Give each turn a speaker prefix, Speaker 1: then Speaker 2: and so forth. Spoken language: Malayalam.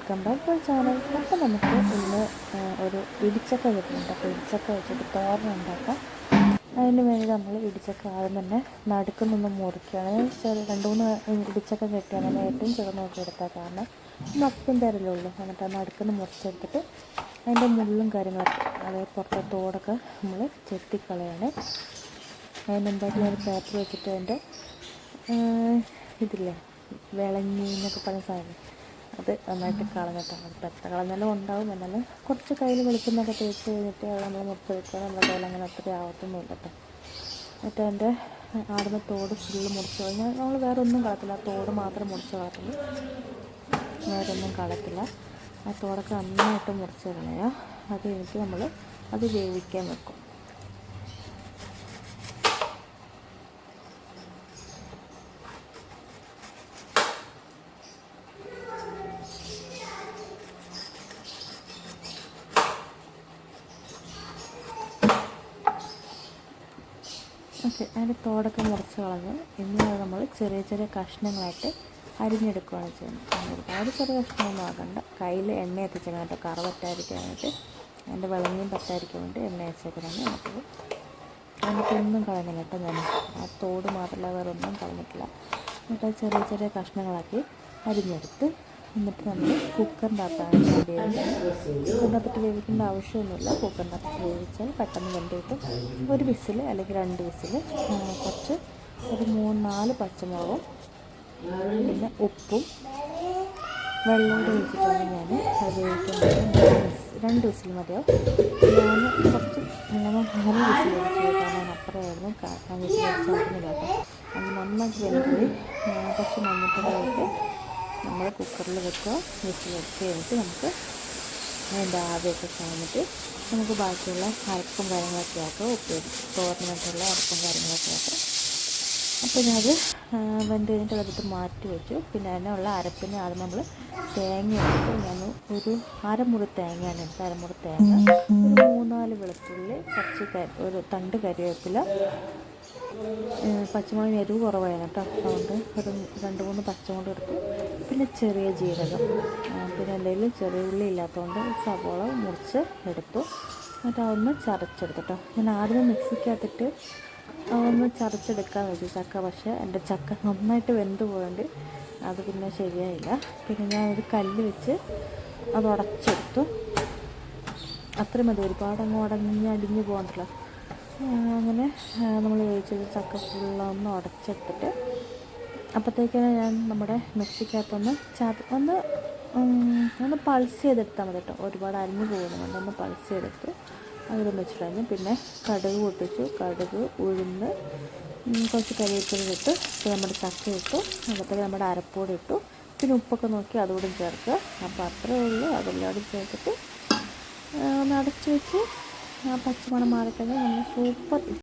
Speaker 1: വെൽക്കം ബാക്ക് ടു ചാനൽ അപ്പോൾ നമുക്ക് ഇന്ന് ഒരു ഇടിച്ചക്ക കിട്ടുന്നുണ്ട്. അപ്പോൾ ഇടിച്ചക്ക വെച്ചിട്ട് തോരൻ ഉണ്ടാക്കാം. അതിന് വേണ്ടി നമ്മൾ ഇടിച്ചക്ക ആദ്യം തന്നെ നടുക്കുന്നൊന്ന് മുറിക്കുകയാണ്. ചെറിയ രണ്ട് മൂന്ന് ഇടിച്ചക്ക കെട്ടിയാണ്. ഏറ്റവും ചെറുത് നോക്കി എടുത്താൽ കാരണം മൊത്തം തരലുള്ളൂ. എന്നിട്ട് ആ നടുക്കുന്ന മുറിച്ചെടുത്തിട്ട് അതിന്റെ മുള്ളും കാര്യങ്ങളൊക്കെ അതായത് പുറത്തെ തോടൊക്കെ നമ്മൾ ചെത്തിക്കളയാണ്. അതിന് മുമ്പായിട്ട് ഞാൻ പേപ്പർ വെച്ചിട്ട് അതിന്റെ ഇതില്ലേ വിളങ്ങി എന്നൊക്കെ പറഞ്ഞ സാധനം. അത് നന്നായിട്ട് കളഞ്ഞിട്ടാണ് അത് എത്ര കളഞ്ഞാലും ഉണ്ടാവും. എന്നാലും കുറച്ച് കയ്യിൽ വെളുക്കുന്നൊക്കെ തേച്ച് കഴിഞ്ഞിട്ട് അത് നമ്മൾ മുറിച്ച് വെക്കുക നമ്മുടെ കയ്യിൽ അങ്ങനെ അത്ര ആവത്തൊന്നുമില്ല കേട്ടോ എന്നിട്ട് അതിന്റെ ആടുന്ന തോട് ഫുള്ള് മുറിച്ച് കഴിഞ്ഞാൽ നമ്മൾ വേറെ ഒന്നും കളത്തില്ല. ആ തോട് മാത്രം മുറിച്ച് കളത്തുള്ളൂ. വേറെ ഒന്നും കളത്തില്ല. ആ തോടൊക്കെ നന്നായിട്ട് മുറിച്ച് കളയുക അത് കഴിഞ്ഞിട്ട് നമ്മൾ അത് വേവിക്കാൻ വെക്കും. ഓക്കെ അതിന്റെ തോടൊക്കെ മുറിച്ച് കളഞ്ഞ് ഇനി നമ്മൾ ചെറിയ ചെറിയ കഷ്ണങ്ങളായിട്ട് അരിഞ്ഞെടുക്കുകയാണ് ചെയ്യുന്നത്. ഒരുപാട് ചെറിയ കഷ്ണമൊന്നും ആകണ്ട കയ്യിൽ എണ്ണ എത്തിച്ചേക്കണം കേട്ടോ. കറ പറ്റാതിരിക്കാനായിട്ട് അതിന്റെ വെള്ളങ്ങിയും പറ്റാതിരിക്കാൻ വേണ്ടി എണ്ണ വെച്ചേക്കലാണ് നമുക്കത് അതിനൊന്നും കളഞ്ഞില്ല കേട്ടോ ഞാൻ. ആ തോട് മാത്രമല്ല വേറെ ഒന്നും കളഞ്ഞിട്ടില്ല. എന്നിട്ട് ചെറിയ ചെറിയ കഷ്ണങ്ങളാക്കി അരിഞ്ഞെടുത്ത് എന്നിട്ട് നമ്മൾ കുക്കറിന്റെ വേണ്ടിയത് കുക്കറിന്റെ അകത്തിട്ട് വേവിക്കേണ്ട ആവശ്യമൊന്നുമില്ല. കുക്കറിന്റെ അകത്ത് വേവിച്ചാൽ പെട്ടെന്ന് വെന്ത് കിട്ടും. ഒരു വിസിൽ അല്ലെങ്കിൽ രണ്ട് വിസിൽ കുറച്ച് ഒരു മൂന്ന് നാല് പച്ചമുളകും പിന്നെ ഉപ്പും വെള്ളം ഒഴിച്ചിട്ടാണ് ഞാൻ അത് വേവിക്കുന്നത്. രണ്ട് വിസിൽ മതിയാവും. ഞാൻ കുറച്ച് മൂന്നോ നാല് വിസിൽ ഒഴിച്ചു കാരണം അപ്പുറമായിരുന്നു കാരണം വിസിൽ വെച്ചാൽ അത് നന്നായിട്ട് വെന്തുപോയി കുറച്ച് മഞ്ഞപ്പൊടിയായിട്ട് നമ്മൾ കുക്കറിൽ വെക്കുക. വിസിൽ വെച്ച് കഴിഞ്ഞിട്ട് നമുക്ക് അതിന്റെ ആവിയൊക്കെ കഴിഞ്ഞിട്ട് നമുക്ക് ബാക്കിയുള്ള അരപ്പും കാര്യങ്ങളൊക്കെ ആക്കുക ഉപ്പേരി തോരനായിട്ടുള്ള അരപ്പും കാര്യങ്ങളൊക്കെ ആക്കുക അപ്പോൾ ഞാനത് വെന്ത് കഴിഞ്ഞിട്ട് അതെടുത്ത് മാറ്റി വെച്ചു. പിന്നെ അതിനുള്ള അരപ്പിനെ അത് നമ്മൾ തേങ്ങ എടുത്ത്. ഞാൻ ഒരു അരമുറി തേങ്ങയാണ് എടുത്തത്. അരമുറി തേങ്ങ. ഒരു മൂന്നാൽ വെളുത്തുള്ളി കുറച്ച് ഒരു തണ്ട് കരിവേപ്പില പച്ചമുളക് എരിവ് കുറവായിരുന്നു കേട്ടോ അതുകൊണ്ട് ഒരു രണ്ട് മൂന്ന് പച്ചമുളക് എടുത്തു. പിന്നെ ചെറിയ ജീരകം. പിന്നെ എന്തെങ്കിലും ചെറിയ ഉള്ളി ഇല്ലാത്തതുകൊണ്ട് സവോള മുറിച്ച് എടുത്തു. എന്നിട്ട് അതൊന്ന് ചതച്ചെടുത്തു ഞാൻ ആദ്യം മിക്സിക്കകത്തിട്ട് അതൊന്ന് ചതച്ചെടുക്കാൻ വെച്ചു ചക്ക പക്ഷേ എന്റെ ചക്ക നന്നായിട്ട് വെന്ത് പോയോണ്ട് അത് പിന്നെ ശരിയായില്ല. പിന്നെ ഞാൻ ഒരു കല്ല് വെച്ച് അത് ഉടച്ചെടുത്തു അത്രയും മതി. ഒരുപാട് അങ്ങ് ഉടഞ്ഞ് അടിഞ്ഞ് പോകണ്ടല്ലോ അങ്ങനെ നമ്മൾ വേവിച്ചത് ചക്ക ഫുള്ളൊന്ന് ഉടച്ചിട്ടിട്ട് അപ്പോഴത്തേക്കാണ് ഞാൻ നമ്മുടെ മിക്സിക്കകത്തൊന്ന് ചത ഒന്ന് ഒന്ന് പൾസ് ചെയ്തെടുത്താൽ മതി കേട്ടോ ഒരുപാട് അരിഞ്ഞു പോകുന്നുണ്ട് ഒന്ന് പൾസ് ചെയ്തെടുത്ത് അതിലൊന്ന് വെച്ചിട്ടായിരുന്നു പിന്നെ കടുക് പൊട്ടിച്ചു. കടുക് ഉഴുന്ന് കുറച്ച് കരിവേപ്പില ഇട്ട് നമ്മുടെ ചക്ക ഇട്ടു. അപ്പോഴത്തേക്ക് നമ്മുടെ അരപ്പൊടി ഇട്ടു. പിന്നെ ഉപ്പൊക്കെ നോക്കി അതുകൂടി ചേർക്കുക. അപ്പോൾ അത്രയേ ഉള്ളൂ. അതെല്ലാം കൂടി ചേർത്തിട്ട് ഒന്ന് അടച്ചു വെച്ച് ആ പച്ചമണം മാറിക്കഴിഞ്ഞാൽ നമ്മൾ സൂപ്പർ